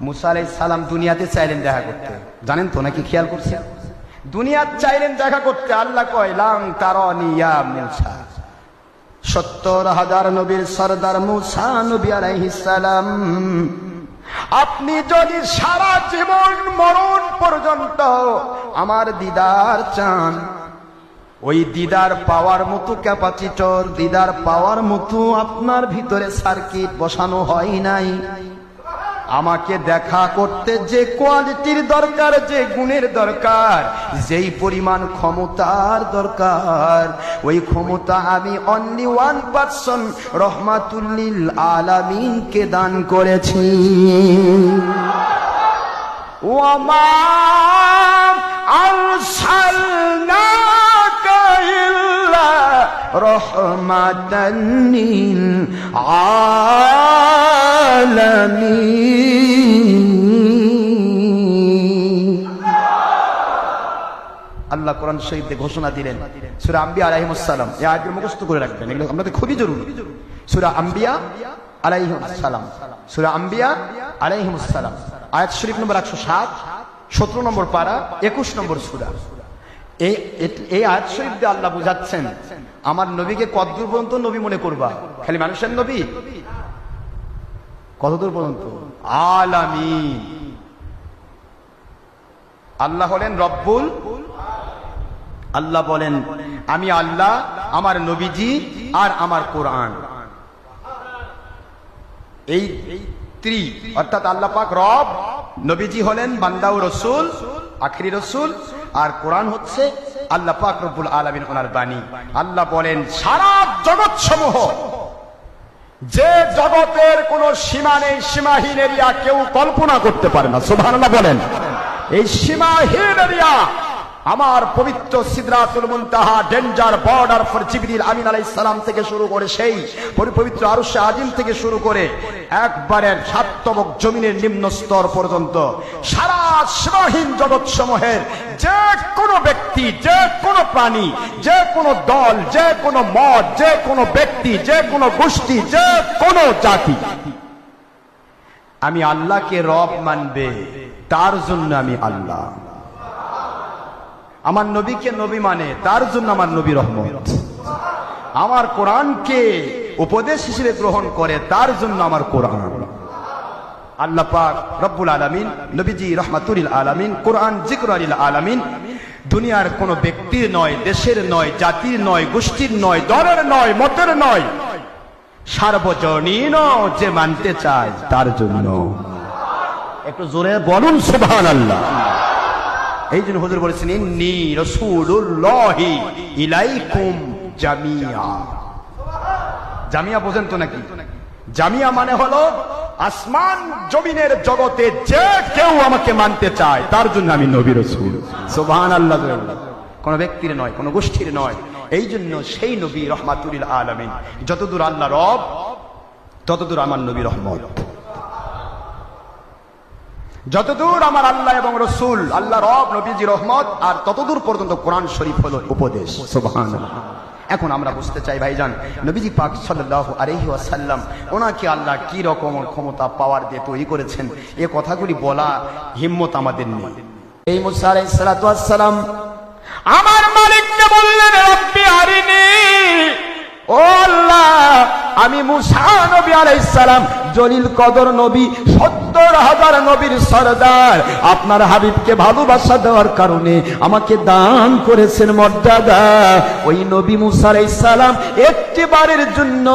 মুসা সালাম দুনিয়াতে চাইলেন দেখা করতে। জানেন তো নাকি খেয়াল করছেন? দুনিয়াত চাইলেন দেখা করতে, আল্লাহ কয় ইয়া মুসা। সত্তর হাজার নবীর সরদার মুসা নবী সালাম। আপনি যদি সারা জীবন মরণ পর্যন্ত আমার দিদার চান, ওই দিদার পাওয়ার মতো ক্যাপাসিটর, দিদার পাওয়ার মতো আপনার ভিতরে সার্কিট বসানো হয় নাই। আমাকে দেখা করতে যে কোয়ালিটির দরকার, যে গুণের দরকার, যেই পরিমাণ ক্ষমতার দরকার। ওই ক্ষমতা আমি অনলি ওয়ান পার্সন রহমাতুল্লিল আলামিনকে দান করেছি। ওমা রহমাতান লিল আলামিন। আল্লাহ কোরআন শহীদে ঘোষণা দিলেন, সুরা আম্বিয়া আলাইহিমুসসালাম এই আয়াতগুলো মুখস্থ করে রাখবেন, এগুলো আমাদের খুবই জরুরি। সুরা আম্বিয়া আলাইহিমুসসালাম সুরা আম্বিয়া আলাইহিমুসসালাম আয়াত শরীফ নম্বর একশো সাত, সতেরো নম্বর পারা, একুশ নম্বর সুরা। এই আয়াত শরীফ দিয়ে আল্লাহ বুঝাচ্ছেন আমার নবীকে কতদূর পর্যন্ত নবী মনে করবা? খালি মানুষের নবী? কতদূর পর্যন্ত? আলামিন। আল্লাহ হলেন রব্বুল আল্লাহ বলেন, আমি আল্লাহ, আমার নবীজি আর আমার কোরআন। এই ত্রি, অর্থাৎ আল্লাহ পাক রব, নবীজি হলেন বান্দা রসুল, আখরি রসুল, আর কোরআন হচ্ছে আল্লাহ পাক রব্বুল আলমিন ওনার বাণী। আল্লাহ বলেন, সারা জগৎ সমূহ যে জগতের কোন সীমা নেই, সীমাহীন এরিয়া কেউ কল্পনা করতে পারে না। সুবহানাল্লাহ বলেন। এই সীমাহীন এরিয়া, আমার পবিত্র সিদরাতুল মুনতাহা, ডেঞ্জার বর্ডার ফর জিবরিল আমিন আলাইহিস সালাম থেকে শুরু করে সেই পবিত্র আরশে আজিম থেকে শুরু করে একবারে সাতবক জমিনের নিম্ন স্তর পর্যন্ত সারা সীমাহীন জগৎ সমূহের যে কোনো ব্যক্তি যে কোনো প্রাণী যে কোনো দল যে কোনো মত যে কোনো ব্যক্তি যে কোনো গোষ্ঠী যে কোনো জাতি। আমি আল্লাহকে রব মানবে, তার জন্য আমি আল্লাহ। আমার নবীকে নবী মানে তার জন্য আমার নবী রহমত। আমার কোরআনকে উপদেশ হিসেবে গ্রহণ করে, তার জন্য আমার কোরআন। আল্লাহ পাক রব্বুল আলামিন, নবীজি রহমাতুল আলামিন, কোরআন জিকর আলিল আলামিন, দুনিয়ার কোন ব্যক্তির নয়, দেশের নয়, জাতির নয়, গোষ্ঠীর নয়, দলের নয়, মতের নয় সার্বজনীন যে মানতে চায় তার জন্য। একটু জোরে বলুন সুবহান আল্লাহ এই জন্য হুজুর বলেছেন, ইন্নি রসুল্লাহি ইলাইকুম জামিয়া। জামিয়া বোঝেন তো নাকি? জামিয়া মানে হলো আসমান জমিনের জগতে যে কেউ আমাকে মানতে চায়, তার জন্য আমি নবী রসুল। সোভান আল্লাহ কোন ব্যক্তির নয়, কোন গোষ্ঠীর নয়। এই জন্য সেই নবী রহমাতুল আলমিন, যতদূর আল্লাহ রব, ততদূর আমার নবী রহমত। যতদূর আমার আল্লাহ এবং রসুল, আল্লাহ রব, নবীজি রহমত, আর ততদূর পর্যন্ত কোরআন শরীফ হলো উপদেশ। সুবহানাল্লাহ। এখন আমরা বুঝতে চাই, ভাইজান, নবীজি পাক সাল্লাহ আলাইহি আসাল্লাম ওনাকে আল্লাহ কি রকম ক্ষমতা পাওয়ার দিয়ে তৈরি করেছেন? এ কথাগুলি বলা হিম্মত আমাদের নেই। এই মুসা ওয়াস আমার মালিককে বললেন, রব্বি আরিনি। ও আল্লাহ, আমি মুসা নবী আলাইহিস সালাম জলিল কদর নবী, সত্তর হাজার নবীর সরদার। আপনার হাবিবকে ভালোবাসা দেওয়ার কারণে আমাকে দান করেছেন মর্যাদা। ওই নবী মুসা আলাইহিস সালাম একটি বারের জন্য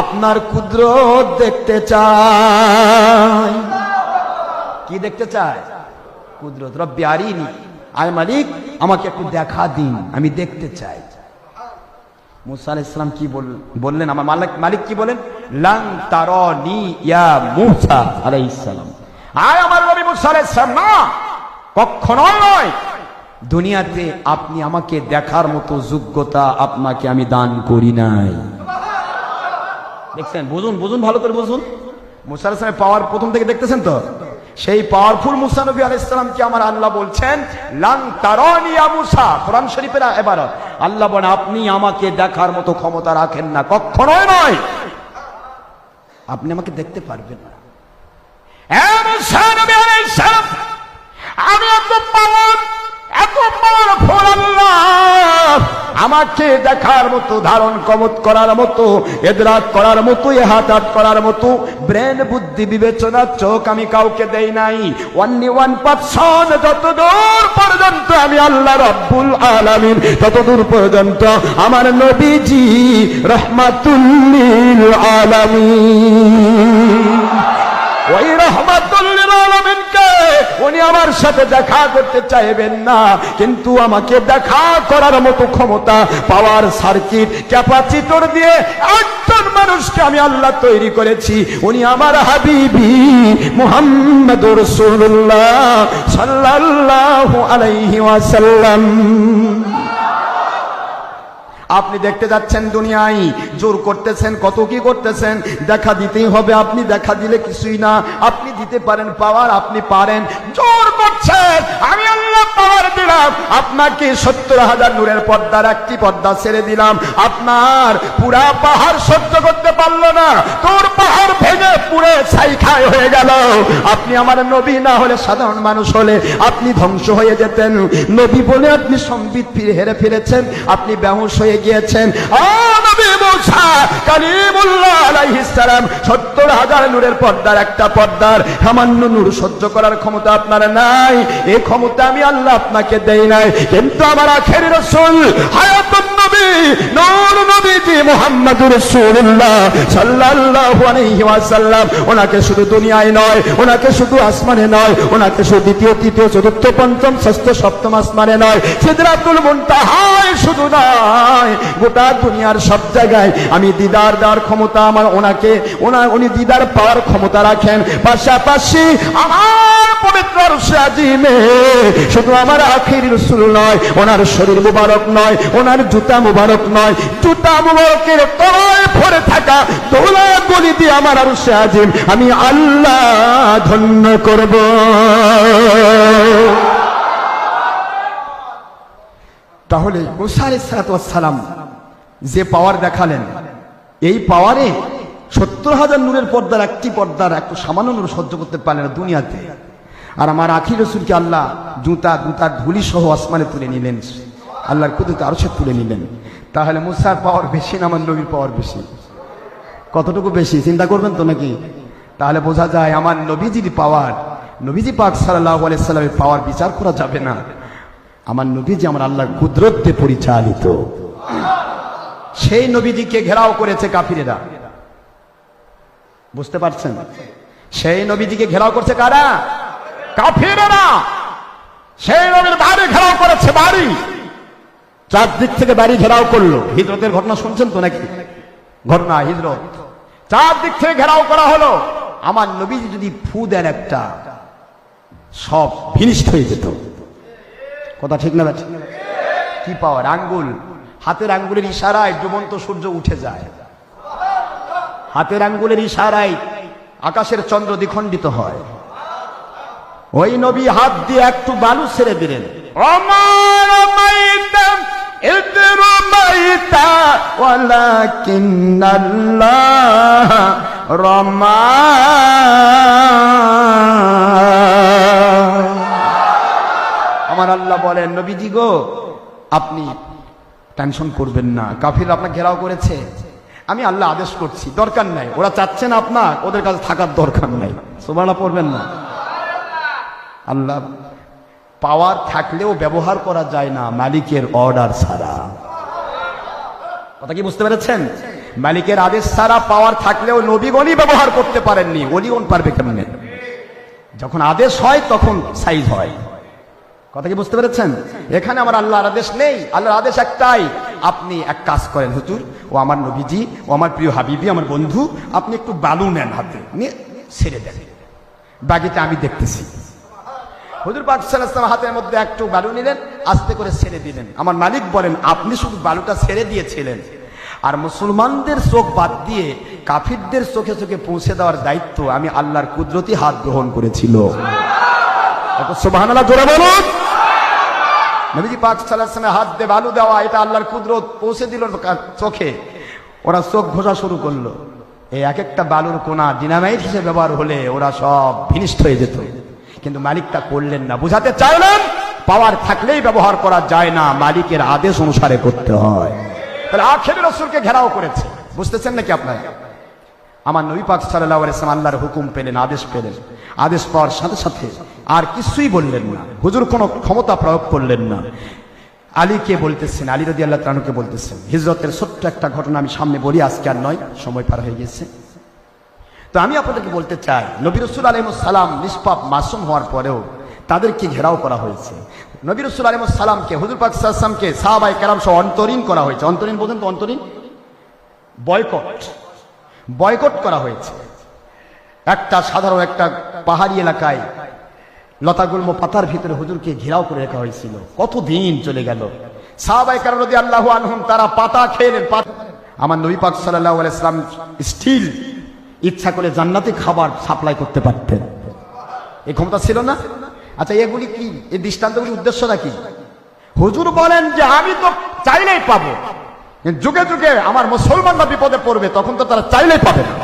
আপনার কুদরত দেখতে চায়। কি দেখতে চায়? কুদরত। রব্বি আয় মালিক, আমাকে একটু দেখা দিন, আমি দেখতে চাই। মুসা আলাইহিস সালাম কি বললেন? আমার মালিক মালিক কি বলেন? লাং তারনি ইয়া মুসা আলাইহিস সালাম। আয় আমার নবী মুসা আলাইহিস সালাম না! কখনোই নয়। দুনিয়াতে আপনি আমাকে দেখার মতো যোগ্যতা আপনাকে আমি দান করি নাই। দেখছেন? বুঝুন বুঝুন ভালো করে বুঝুন। মুসা সালামের পাওয়ার প্রথম থেকে দেখতেছেন তো? সেই পাওয়ারফুল মুসা নবী আলাইসালামকে আমার আল্লাহ বলছেন লাং ইয়া মুসা কোরআন শরীফের এবারত। আল্লাহ বলে, আপনি আমাকে দেখার মতো ক্ষমতা রাখেন না। কখনোই নয়। আপনি আমাকে দেখতে পারবেন না। আমি আমাকে দেখার মতো, ধারণ কমত করার মতো এদরাত করার মতো এ হাত করার মতো, ব্রেন বুদ্ধি বিবেচনার চোখ আমি কাউকে দেই নাই। ওয়ানলি ওয়ান পার্সন যতদূর পর্যন্ত আমি আল্লাহ রব্বুল আলামিন। ততদূর পর্যন্ত আমার নবীজি রহমাতুল্লিল আলামিন। ওই রহমাতুল্লিল আলামিনকে উনি আমার সাথে দেখা করতে চাইবেন না। কিন্তু আমাকে দেখা করার মতো ক্ষমতা পাওয়ার সার্কিট ক্যাপাসিটর দিয়ে একজন মানুষকে আমি আল্লাহ তৈরি করেছি। উনি আমার হাবিবি মুহাম্মদ রাসূলুল্লাহ সাল্লাল্লাহু আলাইহি ওয়াসাল্লাম। আপনি দেখতে যাচ্ছেন দুনিয়ায়, জোর করতেছেন, কত কি করতেছেন? দেখা দিতেই হবে, আপনি দেখা দিলে কিছুই না। আপনি দিতে পারেন, পাওয়ার আপনি পারেন। জোর করছেন আমি আল্লাহ পাওয়ার দিলাম। আপনাকে সত্তর হাজার নূরের পর্দার একটি পর্দা ছেড়ে দিলাম। আপনার পুরা পাহাড় সহ্য করতে পারল না। তোর পাহাড় ভেঙে পুরে ছাই খায় হয়ে গেল। আপনি আমার নবী না হলে সাধারণ মানুষ হলে আপনি ধ্বংস হয়ে যেতেন। নবী বলে আপনি সম্বিত ফিরে হেরে ফিরেছেন আপনি বেহুশ হয়ে গিয়েছেন। সত্তর হাজার নূরের পর্দার একটা পর্দার সামান্য নূর সহ্য করার ক্ষমতা আপনার নাই। এ ক্ষমতা আমি আল্লাহ আপনাকে দেই নাই। কিন্তু আমার আখের রসুল হায়াতুন গোটা দুনিয়ার সব জায়গায় আমি দিদার দেওয়ার ক্ষমতা আমার ওনাকে, ওনা উনি দিদার পাওয়ার ক্ষমতা রাখেন। পাশাপাশি আমার পবিত্র শুধু আমার আখির রসুল নয়, ওনার শরীর মুবারক নয়, ওনার জুতা মুবারক নয়, জুতা মুবারকের তলায় ভরে থাকা দোলা গলি দিয়ে আমার আরশে আজিম। আমি আল্লাহ ধন্য করব। তাহলে মুসা আলাইহিস সালাম যে পাওয়ার দেখালেন, এই পাওয়ারে সত্তর হাজার নূরের পর্দার একটি পর্দার একটু সামান্য নূর সহ্য করতে পারলেন দুনিয়াতে। আর আমার আখি রসুলকে আল্লাহ জুতা, জুতার ধুলি সহ আসমানে তুলে নিলেন। আল্লাহর কুদরতে আরও সে তুলে নিলেন। তাহলে মুসার পাওয়ার বেশি না আমার নবীর পাওয়ার বেশি? কতটুকু বেশি? চিন্তা করবেন তো নাকি? তাহলে বোঝা যায় আমার নবীজির পাওয়ার, নবীজি পাক সাল্লাহ আলাইসাল্লামের পাওয়ার বিচার করা যাবে না। আমার নবীজি আমার আল্লাহর কুদরতে পরিচালিত। সেই নবীজিকে ঘেরাও করেছে কাফিরেরা। বুঝতে পারছেন? সেই নবীজিকে ঘেরাও করছে কারা? কাফিরেরা! সেই নবীর বাড়ি ঘেরাও করেছে বাড়ি। চারদিক থেকে বাড়ি ঘেরাও করল। হিজরতের ঘটনা শুনছেন তো নাকি? ঘটনা, হিজরত। চারদিক থেকে ঘেরাও করা হলো। আমার নবীজি যদি ফু দেন একটা, সব ফিনিশড হয়ে যেত। কথা ঠিক না ঠিক কি পাওয়ার? আঙ্গুল। হাতের আঙ্গুলের ইশারায় ডুবন্ত সূর্য উঠে যায়। হাতের আঙ্গুলের ইশারায় আকাশের চন্দ্র দ্বিখণ্ডিত হয়। ওই নবী হাত দিয়ে একটু বালু ছেড়ে দিলেন। মাইতাম ওয়ালাকিন্নাল্লাহ রমা আমার আল্লাহ বলেন, নবীজি গো, আপনি টেনশন করবেন না। কাফির আপনার ঘেরাও করেছে। আমি আল্লাহ আদেশ করছি, দরকার নাই। ওরা চাচ্ছেন আপনার, ওদের কাছে থাকার দরকার নাই। সোমানা পড়বেন না। আল্লাহ পাওয়ার থাকলেও ব্যবহার করা যায় না, মালিকের অর্ডার ছাড়া। কথা কি বুঝতে পেরেছেন? মালিকের আদেশ ছাড়া পাওয়ার থাকলেও নবীগণই ব্যবহার করতে পারেননি। অলিগণ পারবে কেমনে? যখন আদেশ হয়, তখন সাইজ হয়। কথা কি বুঝতে পেরেছেন? এখানে আমার আল্লাহর আদেশ নেই। আল্লাহর আদেশ একটাই, আপনি এক কাজ করেন, হুজুর, ও আমার নবীজি, ও আমার প্রিয় হাবিবি, আমার বন্ধু, আপনি একটু বালু নেন হাতে, নিয়ে ছেড়ে দেন। বাকিটা আমি দেখতেছি। হুজুর পাক সাল্লাল্লাহু হাতের মধ্যে একটু বালু নিলেন, আস্তে করে ছেড়ে দিলেন। আমার মালিক বলেন, আপনি শুধু বালুটা ছেড়ে দিয়েছিলেন। আর মুসলমানদের চোখ বাদ দিয়ে কাফিরদের চোখে চোখে পৌঁছে দেওয়ার দায়িত্ব আমি আল্লাহর কুদরতি হাত গ্রহণ করেছিল। সুবহানাল্লাহ সাল্লাল্লাহু হাত দিয়ে বালু দেওয়া, এটা আল্লাহর কুদরত পৌঁছে দিল চোখে। ওরা চোখ ঘোষা শুরু করল। এই এক একটা বালুর কোনা ডিনামাইট হিসেবে ব্যবহার হলে ওরা সব ফিনিশড হয়ে যেত। কিন্তু মালিকটা করলেন না। বুঝাতে চাইলেন পাওয়ার থাকলেই ব্যবহার করা যায় না, মালিকের আদেশ অনুসারে করতে হয়। তাহলে আখেরি রসুলকে ঘেরাও করেছে। বুঝতেছেন নাকি আপনারা? আমার নবী পাক সাল্লাল্লাহু আলাইহি ওয়াসাল্লাম আল্লাহর হুকুম পেলেন, আদেশ পেলেন। আদেশ পাওয়ার সাথে সাথে আর কিছুই বললেন না। হুজুর কোনো ক্ষমতা প্রয়োগ করলেন না। আলীকে বলতেছেন, আলী রদি আল্লাহ তানুকে বলতেছেন, হিজরতের ছোট্ট একটা ঘটনা আমি সামনে বলি, আজকে আর নয়, সময় পার হয়ে গেছে। তো আমি আপনাদেরকে বলতে চাই, নবী রসুল সালাম নিষ্পাপ মাসুম হওয়ার পরেও তাদেরকে ঘেরাও করা হয়েছে। নবী রসুল সালামকে, হুজুর পাক সাহাবাই কালাম সহ অন্তরীণ করা হয়েছে। অন্তরীণ বোঝেন তো অন্তরীণ? বয়কট। বয়কট করা হয়েছে। একটা সাধারণ একটা পাহাড়ি এলাকায় লতাগুল্ম পাতার ভিতরে হুজুরকে ঘেরাও করে রাখা হয়েছিল। কতদিন চলে গেল? সাহাবাই কারণ আল্লাহ আনহুম তারা পাতা খেলেন আমার নবী পাক সাল্লাহ আলাইসলাম স্টিল ইচ্ছা করে জান্নাতি খাবার সাপ্লাই করতে পারতেন। এই ক্ষমতা ছিল না? আচ্ছা এগুলি কি? এই দৃষ্টান্তগুলির উদ্দেশ্যটা কি? হুজুর বলেন যে, আমি তো চাইলেই পাবো। যুগে যুগে আমার মুসলমানরা বিপদে পড়বে, তখন তো তারা চাইলেই পাবে না।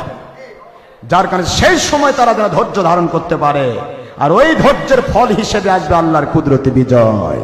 যার কারণে সেই সময় তারা যেন ধৈর্য ধারণ করতে পারে। আর ওই ধৈর্যের ফল হিসেবে আসবে আল্লাহর কুদরতি বিজয়।